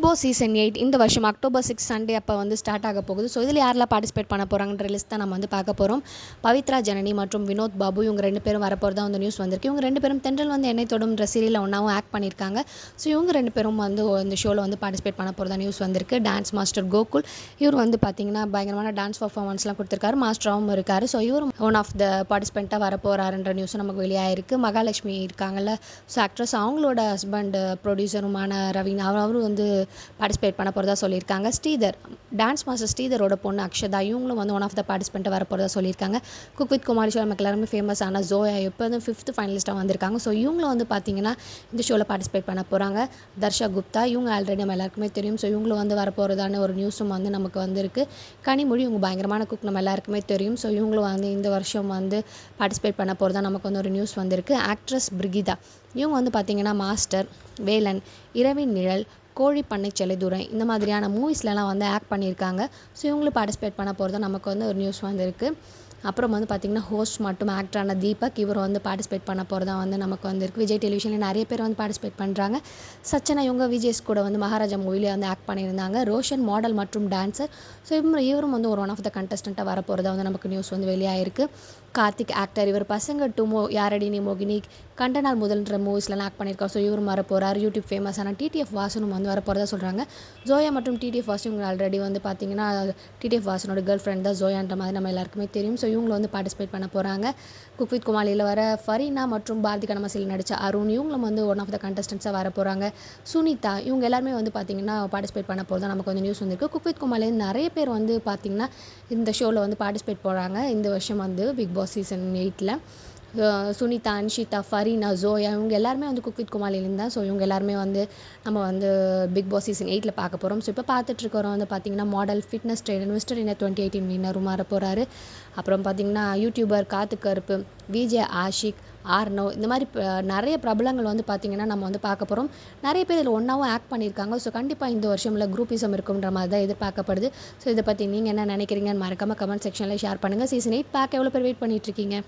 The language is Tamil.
பிக் பாஸ் சீசன் எயிட் இந்த வருஷம் அக்டோபர் சிக்ஸ் சண்டே அப்போ வந்து ஸ்டார்ட் ஆக போகுது. ஸோ இதில் யாரெல்லாம் பார்ட்டிசிபேட் பண்ண போகிறாங்கன்ற லிஸ்ட் தான் நம்ம வந்து பார்க்க போகிறோம் பவித்ரா ஜனனி மற்றும் வினோத் பாபு இவங்க ரெண்டு பேரும் வரப்போகிறதா வந்து நியூஸ் வந்திருக்கு. இவங்க ரெண்டு பேரும் தென்றல் வந்து என்னை தொடும்ன்ற சீரியலில் ஒன்றாவும் ஆக்ட் பண்ணியிருக்காங்க. ஸோ இவங்க ரெண்டு பேரும் வந்து இந்த ஷோவில் வந்து பார்ட்டிசிபேட் பண்ண போகிறதா நியூஸ் வந்திருக்கு. டான்ஸ் மாஸ்டர் கோகுல் இவர் வந்து பார்த்தீங்கன்னா பயங்கரமான டான்ஸ் பர்ஃபார்மன்ஸ்லாம் கொடுத்துருக்காரு. மாஸ்டராகவும் இருக்கார். ஸோ இவரும் ஒன் ஆஃப் த பார்ட்டிசிபெண்ட்டாக வர போகிறாருன்ற நியூஸும் நமக்கு வெளியாகிருக்கு மகாலட்சுமி இருக்காங்கல்ல. ஸோ ஆக்ட்ரஸ் அவங்களோட ஹஸ்பண்ட் ப்ரொடியூசருமான ரவீன் அவர் அவரும் வந்து பார்ட்டிசிபேட் பண்ண போகிறதா சொல்லியிருக்காங்க. ஸ்ரீதர் டான்ஸ் மாஸ்டர் ஸ்ரீதரோட பொண்ணு அக்ஷதா இவங்களும் வந்து ஒன் ஆஃப் த பார்ட்டிசிபெண்ட்டாக வர போகிறதா சொல்லியிருக்காங்க. குக் வித் குமாரி ஷோ நமக்கு எல்லாருமே ஃபேமஸ் ஆன ஜோயா இப்போ வந்து ஃபிஃப்த் ஃபைனலிஸ்ட்டாக வந்திருக்காங்க. ஸோ இவங்களும் வந்து பார்த்தீங்கன்னா இந்த ஷோவில் பார்ட்டிசிபேட் பண்ண போகிறாங்க தர்ஷா குப்தா இவங்க ஆல்ரெடி நம்ம எல்லாருக்குமே தெரியும். ஸோ இவங்களும் வந்து வரப்போகிறதான ஒரு நியூஸும் வந்து நமக்கு வந்திருக்கு. கனிமொழி இவங்க பயங்கரமான குக் நம்ம எல்லாருக்குமே தெரியும். ஸோ இவங்களும் வந்து இந்த வருஷம் வந்து பார்ட்டிசிபேட் பண்ண போகிறதா நமக்கு வந்து ஒரு நியூஸ் வந்திருக்கு. ஆக்ட்ரஸ் பிரிகிதா இவங்க வந்து பார்த்தீங்கன்னா மாஸ்டர் வேலன் இரவின் நிழல் கோழி பண்ணை செலைதுரை இந்த மாதிரியான மூவிஸ்லலாம் வந்து ஆக்ட் பண்ணியிருக்காங்க. ஸோ இவங்களும் பார்ட்டிசிபேட் பண்ண போகிறது நமக்கு வந்து ஒரு நியூஸ் வந்திருக்கு. அப்புறம் வந்து பார்த்திங்கன்னா ஹோஸ்ட் மட்டும் ஆக்டரான தீபக் இவர் வந்து பார்ட்டிசிபேட் பண்ண போகிறதா வந்து நமக்கு வந்திருக்கு. விஜய் டெலிவிஷனில் நிறைய பேர் வந்து பார்ட்டிசிபேட் பண்ணுறாங்க சச்சனா இவங்க விஜய்ஸ் கூட வந்து மகாராஜா மூவிலே வந்து ஆக்ட் பண்ணியிருந்தாங்க. ரோஷன் மாடல் மற்றும் டான்ஸர் ஸோ இவரும் இவரும் வந்து ஒரு ஒன் ஆஃப் த கண்டஸ்டண்ட்டாக வர போகிறதா வந்து நமக்கு நியூஸ் வந்து வெளியாகிருக்கு கார்த்திக் ஆக்டர் இவர் பசங்க டூ மோ யாரடி நீ மோகினி? கண்டனால் முதல்ன்ற மூவிஸ்லாம் ஆக்ட் பண்ணியிருக்காரு. ஸோ இவரும் வரப்போகிறார் யூடியூப் ஃபேமஸான டிடிஎஃப் வாசனும் வந்து வரப்போகிறதா சொல்கிறாங்க ஜோயா மற்றும் டிடிஎஃப் வாசன் இவங்க ஆல்ரெடி வந்து பார்த்தீங்கன்னா டிடிஎஃப் வாசனோட கேர்ள் ஃப்ரெண்ட் தான் ஜோயான்ற மாதிரி நம்ம எல்லாருக்குமே தெரியும். ஸோ இவங்களை வந்து பார்ட்டிசிபேட் பண்ண போகிறாங்க குக் வித் குமாலியில் வர ஃபரீனா மற்றும் பாரதி கணமசியில் நடித்த அருண் இவங்களும் வந்து ஒன் ஆஃப் த கண்டஸ்டன்ஸாக வர போகிறாங்க சுனிதா இவங்க எல்லாருமே வந்து பார்த்திங்கன்னா பார்ட்டிசிபேட் பண்ண போகிறது நமக்கு வந்து நியூஸ் வந்திருக்கு. குக் வித் குமாலியில் நிறைய பேர் வந்து பார்த்திங்கன்னா இந்த ஷோவில் வந்து பார்ட்டிசிபேட் போகிறாங்க இந்த வருஷம் வந்து பிக் பாஸ் சீசன் எயிட்டில் சுனிதா அன்ஷிதா ஃபரீனா ஜோயா இவங்க எல்லாருமே வந்து குக் வித் குமாலிலேருந்து தான். ஸோ இவங்க எல்லாருமே வந்து நம்ம வந்து பிக் பாஸ் சீசன் எயிட்டில் பார்க்க போகிறோம் ஸோ இப்போ பார்த்துட்ருக்கிறோம் வந்து பார்த்திங்கன்னா model fitness trainer mister inner twenty eighteen வின்னரும் வர போகிறாரு அப்புறம் பார்த்திங்கன்னா யூடியூபர் காத்து கருப்பு விஜே ஆஷிக் ஆர்னோ இந்த மாதிரி நிறைய பிரபலங்கள் வந்து பார்த்திங்கன்னா நம்ம வந்து பார்க்க போகிறோம் நிறைய பேர் இதில் ஒன்றாவும் ஆக்ட் பண்ணியிருக்காங்க. ஸோ கண்டிப்பாக இந்த வருஷமில் குரூப்பிசம் இருக்குன்ற மாதிரி தான் எதிர்பார்க்கப்படுது. ஸோ இதை பற்றி நீங்கள் என்ன நினைக்கிறீங்கன்னு மறக்காமல் கமெண்ட் செக்ஷனில் ஷேர் பண்ணுங்கள் சீசன் எயிட் பார்க்க எவ்வளோ பேர் வெயிட் பண்ணிகிட்ருக்கீங்க